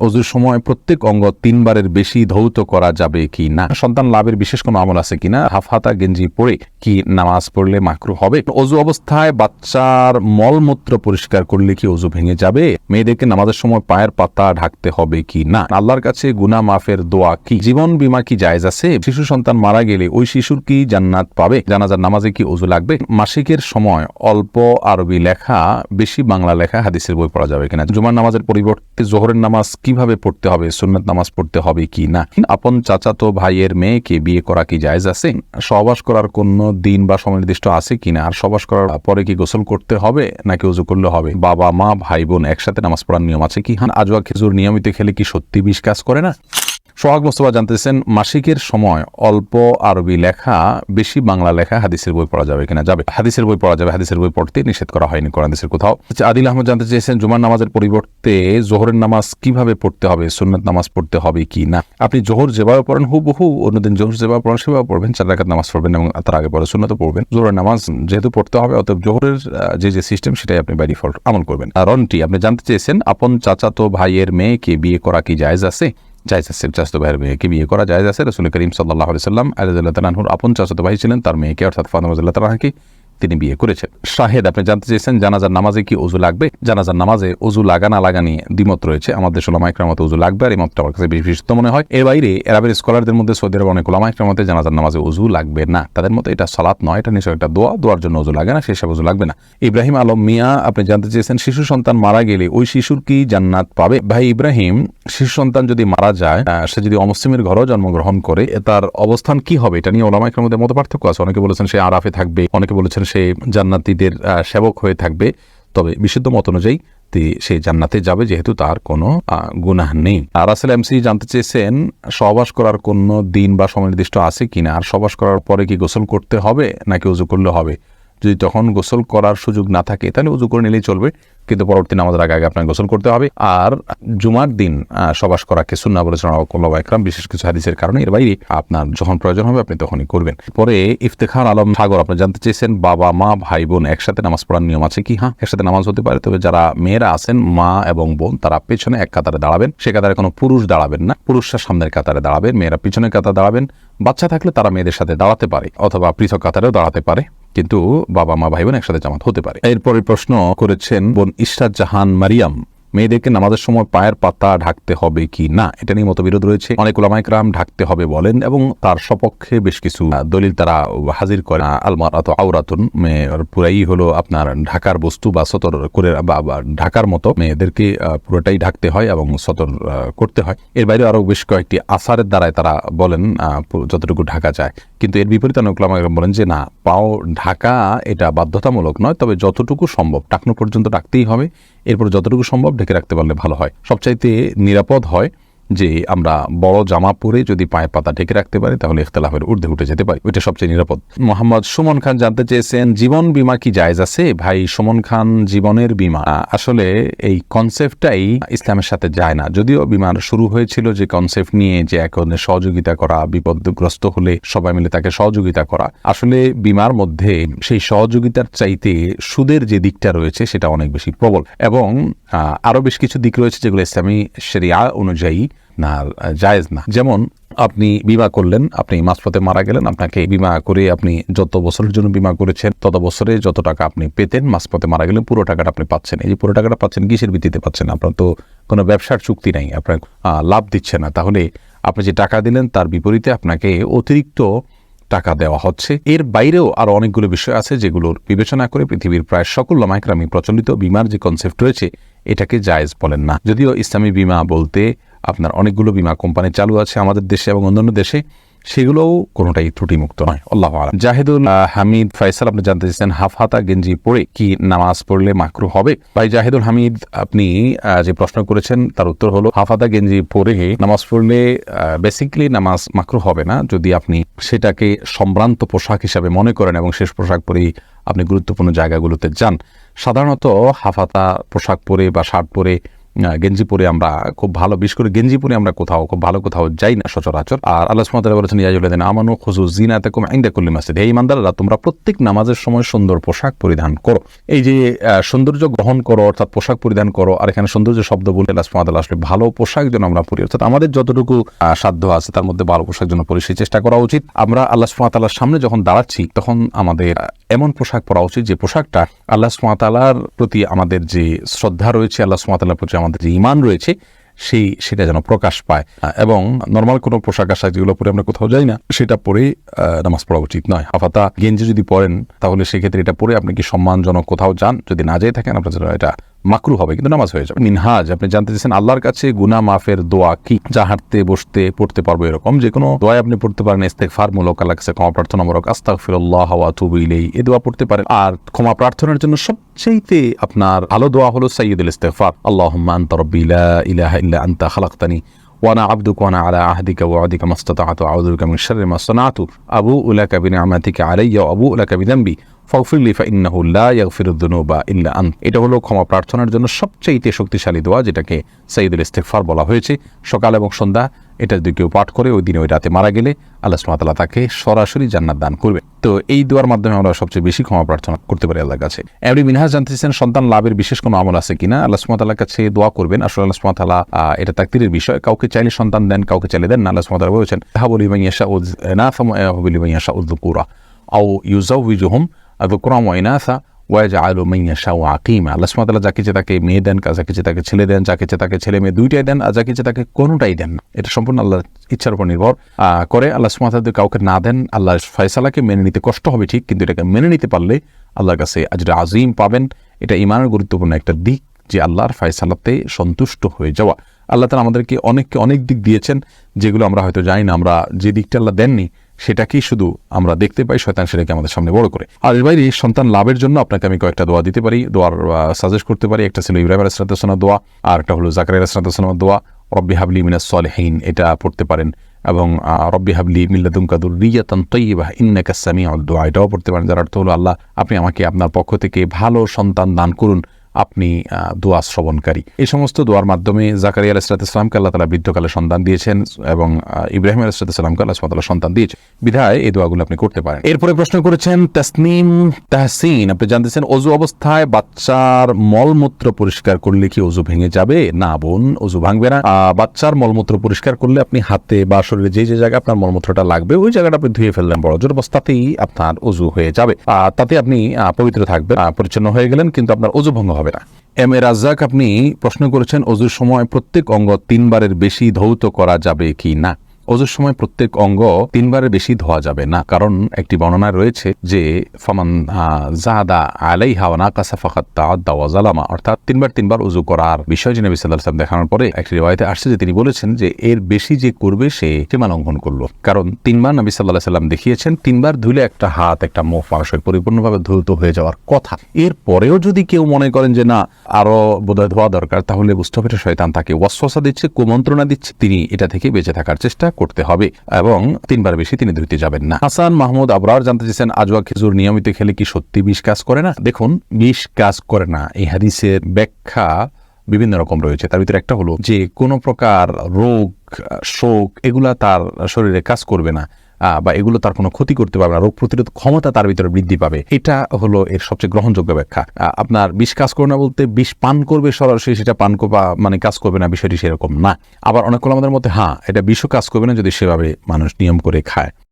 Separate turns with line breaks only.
অজুর সময় প্রত্যেক অঙ্গ তিনবারের বেশি ধৌত করা যাবে কি না? সন্তান লাভের বিশেষ কোনো আমল আছে কিনা হাফহাতা, গেঞ্জি পরে কি নামাজ পড়লে মাকরু হবে? অজু অবস্থায় বাচ্চার মলমূত্র পরিষ্কার করলে কি অজু ভেঙে যাবে? মেয়েদেরকে নামাজের সময় পায়ের পাতা ঢাকতে হবে কি না? আল্লাহর কাছে গুনা মাফের দোয়া কি? জীবন বীমা কি জায়েজ আছে? শিশু সন্তান মারা গেলে ওই শিশুর কি জান্নাত পাবে? জানাজার নামাজে কি অজু লাগবে? মাসিকের সময় অল্প আরবি লেখা, বেশি বাংলা লেখা, হাদিসের বই পড়া যাবে কিনা? জুমার নামাজের পরিবর্তে জোহরের নামাজ কীভাবে পড়তে হবে? সুন্নত নামাজ পড়তে হবে কি না? আপন চাচাতো ভাইয়ের মেয়েকে বিয়ে করা কি জায়জ আছে? সহবাস করার কোন দিন বা সময় নির্দিষ্ট আছে কিনা আর সহবাস করার পরে কি গোসল করতে হবে নাকি উজু করলে হবে? বাবা, মা, ভাই, বোন একসাথে নামাজ পড়ার নিয়ম আছে কি? হ্যাঁ আজওয়া খেজুর নিয়মিত খেলে কি সত্যি বিষ কাজ করে না? সোহাগ মোস্তফা জানতেছেন মাসিকের সময় অল্প আরবি লেখা বেশি বাংলা লেখা হাদিসের বই পড়া যাবে কিনা যাবে। হাদিসের বই পড়া যাবে হাদিসের বই পড়তে নিষেধ করা হয়নি কোরআন হাদিসের কোথাও। আচ্ছা, আদিল আহমদ জানতে চেয়েছেন জুমার নামাজের পরিবর্তে জোহরের নামাজ কীভাবে পড়তে হবে সুন্নত নামাজ পড়তে হবে কি না? আপনি জোহর যেভাবে পড়েন হুবহু অন্যদিন জোহর যেভাবে পড়েন সেভাবে পড়বেন চার রাকাত নামাজ পড়বেন এবং তার আগে পরে সুন্নত পড়বেন। জোহরের নামাজ যেহেতু পড়তে হবে অতএব জোহরের যে যে সিস্টেম সেটাই আপনি বাই ডিফল্ট আমল করবেন। আর রনটি আপনি জানতে চেয়েছেন আপন চাচাতো ভাইয়ের মেয়েকে বিয়ে করা কি জায়েজ আছে? জায়জ আছে চাচাতো ভাইয়ের মেয়েকে বিয়ে করা জায়জ আছে, রসুল করিম সাল্লাহ সাল্লাম আলাইহুর আপন চাচাতো ভাই ছিলেন, তার মেয়েকে, অর্থাৎ ফাতেমাজুল্লাহ তালাহাকে তিনি বিয়ে করেছেন। শাহেদ, আপনি জানতে চেয়েছেন জানাজার নামাজে কি উজু লাগবে? জানাজার নামাজে উজু লাগা না লাগা নিয়ে দ্বিমত রয়েছে। আমাদের সোলামা ইকরামতে উজু লাগবে আর এই মতটা আমার কাছে বেশি বিশুদ্ধ মনে হয়। এর বাইরে এরাবের স্কলারদের মধ্যে সৌদি আরব অনেক ওলামা ইকরামতে জানাজার নামাজে উজু লাগবে না। তাদের মতো এটা সালাত নয়, এটা নিশ্চয় একটা দোয়া। দোয়ার জন্য উজু লাগে না সেসব উজু লাগবে না। ইব্রাহিম আলম মিয়া, আপনি জানতে চেয়েছেন শিশু সন্তান মারা গেলে ওই শিশুর কি জান্নাত পাবে? ভাই ইব্রাহিম, শিশু সন্তান যদি মারা যায় সে যদি অমুসলিমের ঘরেও জন্মগ্রহণ করে তার অবস্থান কি হবে? এটা নিয়ে ওলামা ইকরামদের মতো পার্থক্য আছে। অনেকে বলেছেন সে আরাফে থাকবে, অনেকে বলেছেন সে জান্নাতিদের সেবক হয়ে থাকবে। তবে বিশুদ্ধ মত অনুযায়ী সে জান্নাতে যাবে, যেহেতু তার কোনো গুনাহ নেই। আর আসলে এমসি জানতে চেয়েছেন, সহবাস করার কোনো দিন বা সময় নির্দিষ্ট আছে কিনা? আর সহবাস করার পরে কি গোসল করতে হবে, নাকি উজু করলে হবে? যদি তখন গোসল করার সুযোগ না থাকে, তাহলে উজু করে নিলেই চলবে, কিন্তু পরবর্তী নামাজের আগে আগে আপনাকে গোসল করতে হবে। আর জুমার দিন সবাস করাকে সুন্না বলেছেন একরাম বিশেষ কিছু হাদিসের কারণে এর বাইরে আপনার যখন প্রয়োজন হবে আপনি তখনই করবেন। পরে ইফতেখার আলম সাগর, আপনি জানতে চেয়েছেন বাবা, মা ভাই বোন একসাথে নামাজ পড়ার নিয়ম আছে কি? হ্যাঁ একসাথে নামাজ হতে পারে, তবে যারা মেয়েরা আছেন, মা এবং বোন, তারা পেছনে এক কাতারে দাঁড়াবেন। সে কাতারে কোনো পুরুষ দাঁড়াবেন না, পুরুষরা সামনের কাতারে দাঁড়াবেন, মেয়েরা পিছনের কাতারে দাঁড়াবেন। বাচ্চা থাকলে তারা মেয়েদের সাথে দাঁড়াতে পারে, অথবা পৃথক কাতারেও দাঁড়াতে পারে। কিন্তু বাবা মা ভাই বোন একসাথে জামাত হতে পারে। এরপরে প্রশ্ন করেছেন বোন ইশরাত জাহান মারিয়াম। মেয়েদেরকে নামাজের সময় পায়ের পাতা ঢাকতে হবে কি না? এটা নিয়ে মতবিরোধ রয়েছে। অনেক ওলামাইকরাম ঢাকতে হবে বলেন এবং তার সপক্ষে বেশ কিছু দলিল তারা হাজির করে আলমার অত আওরাতুন, মেয়ের পুরাই হলো আপনার ঢাকার বস্তু বা সতর করে বা ঢাকার মতো মেয়েদেরকে পুরোটাই ঢাকতে হয় এবং সতর করতে হয়। এর বাইরে আরও বেশ কয়েকটি আসারের দ্বারায় তারা বলেন যতটুকু ঢাকা যায়। কিন্তু এর বিপরীতে অনেক ওলামাইকরাম বলেন যে, না, পাও ঢাকা এটা বাধ্যতামূলক নয়, তবে যতটুকু সম্ভব, টাকনো পর্যন্ত ডাকতেই হবে। এরপর যতটুকু সম্ভব ঢেকে রাখতে পারলে ভালো হয়। সবচাইতে নিরাপদ হয় যে আমরা বড় জামা পরে যদি পায়ে পাতা ঢেকে রাখতে পারি তাহলে ইখতলাফের ঊর্ধ্বে উঠে যেতে পারি। ওইটা সবচেয়ে নিরাপদ। মোহাম্মদ সুমন খান জানতে চেয়েছেন জীবন বীমা কি জায়েজ আছে? ভাই সুমন খান জীবনের বীমা। আসলে এই কনসেপ্টটাই ইসলামের সাথে যায় না। যদিও বিমার শুরু হয়েছিল যে কনসেপ্ট নিয়ে যে এক সহযোগিতা করা বিপদগ্রস্ত হলে সবাই মিলে তাকে সহযোগিতা করা। আসলে বিমার মধ্যে সেই সহযোগিতার চাইতে সুদের যে দিকটা রয়েছে সেটা অনেক বেশি প্রবল। এবং আহ, আরও বেশ কিছু দিক রয়েছে যেগুলো ইসলামী শরিয়া অনুযায়ী না, জায়েজ না। যেমন, আপনি বিমা করলেন, আপনি মাঝপথে মারা গেলেন, আপনাকে বিমা করে আপনি যত বছরের জন্য বিমা করেছেন, তত বছরে যত টাকা আপনি পেতেন, মাঝপথে মারা গেলেন, পুরো টাকাটা আপনি পাচ্ছেন। এই যে পুরো টাকাটা পাচ্ছেন, কিসের ভিত্তিতে পাচ্ছেন? আপনার তো কোনো ব্যবসার চুক্তি নাই, আপনার লাভ দিচ্ছে না। তাহলে আপনি যে টাকা দিলেন, তার বিপরীতে আপনাকে অতিরিক্ত টাকা দেওয়া হচ্ছে। এর বাইরেও আরও অনেকগুলো বিষয় আছে যেগুলোর বিবেচনা করে পৃথিবীর প্রায় সকল লামাইকরামি প্রচলিত বিমার যে কনসেপ্ট রয়েছে, এটাকে জায়েজ বলেন না। যদিও ইসলামী বিমা বলতে আপনার অনেকগুলো বিমা কোম্পানি চালু আছে আমাদের দেশে এবং অন্যান্য দেশে, সেগুলোও কোনোটাই ত্রুটিমুক্ত নয়। আল্লাহ আলাম। জাহিদুল হামিদ ফাইসাল আপনি জানতে চাইছেন হাফ হাতা গেঞ্জি পরে কি নামাজ পড়লে মাকরু হবে? ভাই জাহিদুল, হামিদ, আপনি যে প্রশ্ন করেছেন তার উত্তর হলো হাফ হাতা গেঞ্জি পরে নামাজ পড়লে বেসিকলি নামাজ মাকরু হবে না যদি আপনি সেটাকে সম্ভ্রান্ত পোশাক হিসাবে মনে করেন এবং শেষ পোশাক পরেই আপনি গুরুত্বপূর্ণ জায়গাগুলোতে যান। সাধারণত হাফাতা পোশাক পরে বা শার্ট পরে গেঞ্জি পরে আমরা খুব ভালো, বিশেষ করে গেঞ্জি পরে আমরা কোথাও, খুব ভালো কোথাও যাই না সচরাচর। আর আল্লাহ বলেছেন ইয়াজুল্লাদিন আমানু খুজু জিনাতাকুম ইনদা কুল্লি মাসজিদ। হে ইমানদাররা তোমরা প্রত্যেক নামাজের সময় সুন্দর পোশাক পরিধান করো। এই যে সৌন্দর্য গ্রহণ করো, অর্থাৎ পোশাক পরিধান করো, আর এখানে সৌন্দর্য শব্দ বলে আল্লাহ সুবহানাহু আসলে ভালো পোশাক যেন আমরা পরি। অর্থাৎ আমাদের যতটুকু সাধ্য আছে, তার মধ্যে ভালো পোশাক যেন পরি, সেই চেষ্টা করা উচিত। আমরা আল্লাহ তাআলার সামনে যখন দাঁড়াচ্ছি, তখন আমাদের এমন পোশাক পরা উচিত যে পোশাকটা আল্লাহ ওয়া প্রতি আমাদের যে শ্রদ্ধা রয়েছে, আল্লাহ তাআলার প্রতি আমাদের যে ইমান রয়েছে, সেই, সেটা যেন প্রকাশ পায়। এবং নর্মাল কোনো পোশাক আশাক যেগুলো পরে আমরা কোথাও যাই না, সেটা পরে নামাজ পড়া উচিত নয়। হাফাতা গেঞ্জি যদি পরেন, তাহলে সেক্ষেত্রে এটা পরে আপনি কি সম্মানজনক কোথাও যান? যদি না যেয়ে থাকেন, আপনার জন্য এটা মাকরু হবে, কিন্তু নামাজ হয়ে যাবে। মিনহাজ, আপনি জানতে চাইছেন আল্লাহর কাছে গুনা মাফের দোয়া কি? যা হাঁটতে, বসতে, পড়তে পারব এরকম যে কোনো দোয়া আপনি পড়তে পারেন। ইস্তেকফার মূলক আল্লাহ কাছে ক্ষমা প্রার্থনা মূলক আস্তাক ফিরল্লাহ হওয়া তুবিলেই এ দোয়া পড়তে পারেন। আর ক্ষমা প্রার্থনার জন্য সবচেয়ে আপনার ভালো দোয়া হলো সাইয়দুল ইস্তেকফার আল্লাহ আন্তর রাব্বি লা ইলাহা ইল্লা আন্তা খালাকতানি আবু উল্লা কাবিন উল্লা কাবিদাম্বি ফকফিল্লিফা ইন্নাহুল্লা ইয়াগফিরুদ্দুনুবা ইল্লা আন এটা হলো ক্ষমা প্রার্থনার জন্য সবচেয়ে শক্তিশালী দোয়া যেটাকে সঈদুল ইস্তেকফার বলা হয়েছে। সকাল এবং সন্ধ্যা এটা যদি কেউ পাঠ করে ওই দিনে ওই রাতে মারা গেলে আল্লাহ তাআলা তাকে সরাসরি জান্নাত দান করবে। তো এই দোয়ার মাধ্যমে আমরা সবচেয়ে বেশি ক্ষমা প্রার্থনা করতে পারি আল্লাহর কাছে। এমনি মিনহাজ জানতে চাইছেন সন্তান লাভের বিশেষ কোনো আমল আছে কিনা? আল্লাহ ওয়া কাছে দোয়া করবেন। আসলে আল্লাহ আহ, এটা তাকদীরের বিষয়। কাউকে চাইলে সন্তান দেন কাউকে চাইলে দেন না। আল্লাহ তাআলা বলেছেন হাবুলি মান ইয়াশাউ ইনাসা ওয়া ইয়াহবুলি মান ইয়াশাউ যুকুরা আও ইউজাউযুহুম যুকরাম ওয়া ইনাসা ওয়াজআলু মান ইয়াশাউ আকিমা আল্লাহ তাআলা যাকে ইচ্ছে তাকে মেয়ে দেন, যাকে ইচ্ছে তাকে ছেলে দেন, যাকে ইচ্ছে তাকে ছেলে মেয়ে দুইটাই দেন, আর যাকে ইচ্ছে তাকে কোনোটাই দেন এটা সম্পূর্ণ আল্লাহর ইচ্ছার উপর নির্ভর করে আল্লাহ যদি কাউকে না দেন, আল্লাহর ফয়সালাকে মেনে নিতে কষ্ট হবে ঠিক, কিন্তু এটাকে মেনে নিতে পারলে আল্লাহর কাছে আজরে আজিম পাবেন। এটা ইমানের গুরুত্বপূর্ণ একটা দিক যে আল্লাহর ফয়সালাতে সন্তুষ্ট হয়ে যাওয়া। আল্লাহ তালা আমাদেরকে অনেককে অনেক দিক দিয়েছেন, যেগুলো আমরা হয়তো জানি না, আমরা যে দিকটা আল্লাহ দেননি সেটাকেই শুধু আমরা দেখতে পাই, শয়তান সেটাকে আমাদের সামনে বড় করে। আর এর বাইরে সন্তান লাভের জন্য আপনাকে আমি কয়েকটা দোয়া দিতে পারি। দোয়ার সাজেস্ট করতে পারি। একটা ছিল ইব্রাহিম আলাইসালামের দোয়া, আর একটা হলো জাকারিয়া আলাইসালামের দোয়া। রব্বি হাবলি মিনাস সলেহীন, এটা পড়তে পারেন। এবং রব্বি হাবলি মিল্লাদুমকাদুর রিয়াতান তৈবা ইন্নাকা সামিউদ দোয়া, এটাও পড়তে পারেন। যার অর্থ হলো, আল্লাহ, আপনি আমাকে আপনার পক্ষ থেকে ভালো সন্তান দান করুন। আপনি দোয়া শ্রবণকারী। এই সমস্ত দোয়ার মাধ্যমে জাকারিয়া আলাইসালামকে আল্লাহ তালা বৃদ্ধকালে সন্তান দিয়েছেন এবং ইব্রাহিম আলাইসালামকে আল্লাহ সুবহানাহু ওয়া সন্তান দিয়েছে বিধায় এই দোয়াগুলো আপনি করতে পারেন। এরপরে প্রশ্ন করেছেন, তাসনিম তাহসিন, আপনি জানতেছেন অজু অবস্থায় বাচ্চার মলমূত্র পরিষ্কার করলে কি অজু ভেঙে যাবে? না বোন, অজু ভাঙবে না। বাচ্চার মলমূত্র পরিষ্কার করলে আপনি হাতে বা শরীরে যে যে জায়গায় আপনার মলমূত্রটা লাগবে, ওই জায়গাটা আপনি ধুয়ে ফেললেন বড় জোর, অবস্থাতেই আপনার অজু হয়ে যাবে। তাতে আপনি পবিত্র থাকবেন। পরিচ্ছন্ন হয়ে গেলেন, কিন্তু আপনার অজু ভঙ্গ হবে না। এম এ রাজ্জাক, আপনি প্রশ্ন করেছেন, অজুর সময় প্রত্যেক অঙ্গ তিনবারের বেশি ধৌত করা যাবে কি না? অজুর সময় প্রত্যেক অঙ্গ তিনবারের বেশি ধোয়া যাবে না। কারণ একটি বর্ণনা রয়েছে যে, ফামান জাহাদা আলাই হাওয়া কাসা ফাকাত তাআদ্দা ওয়া জালামা। অর্থাৎ তিনবার তিনবার উজু করার বিষয় নবী সাল্লাল্লাহু আলাইহি দেখানোর পরে একটি রিওয়ায়াতে আসছে যে তিনি বলেছেন যে, এর বেশি যে করবে সে সীমা লঙ্ঘন করল। কারণ তিনবার নবী আলাইহি সাল্লাম দেখিয়েছেন, তিনবার ধুলে একটা হাত, একটা মুখ মানুষের পরিপূর্ণভাবে ধৌত হয়ে যাওয়ার কথা। এর পরেও যদি কেউ মনে করেন যে, না, আরও বোধহয় ধোয়া দরকার, তাহলে বুঝতে হবে শয়তান তাকে ওয়াসওয়াসা দিচ্ছে, কুমন্ত্রণা দিচ্ছে। তিনি এটা থেকে বেঁচে থাকার চেষ্টা করতে হবে এবং তিনবার বেশি তিনি ধুইতে যাবেন না। হাসান মাহমুদ আবরার জানতে চেয়েছেন আজওয়া খেজুর নিয়মিত খেলে কি সত্যি বিষ কাজ করে না? দেখুন, বিষ কাজ করে না। এই হাদিসের ব্যাখ্যা বিভিন্ন রকম রয়েছে। তার ভিতরে একটা হলো যে কোনো প্রকার রোগ, শোক, এগুলা তার শরীরে কাজ করবে না। বা এগুলো তার কোনো ক্ষতি করতে পারবে না, রোগ প্রতিরোধ ক্ষমতা তার ভিতরে বৃদ্ধি পাবে। এটা হলো এর সবচেয়ে গ্রহণযোগ্য ব্যাখ্যা। আপনার বিষ কাজ করবে না বলতে বিষ পান করবে সরাসরি, সেটা পান করবা মানে কাজ করবে না, বিষয়টি সেরকম না। আবার অনেকগুলো আমাদের মধ্যে হ্যাঁ এটা বিষও কাজ করবে না যদি সেভাবে মানুষ নিয়ম করে খায়।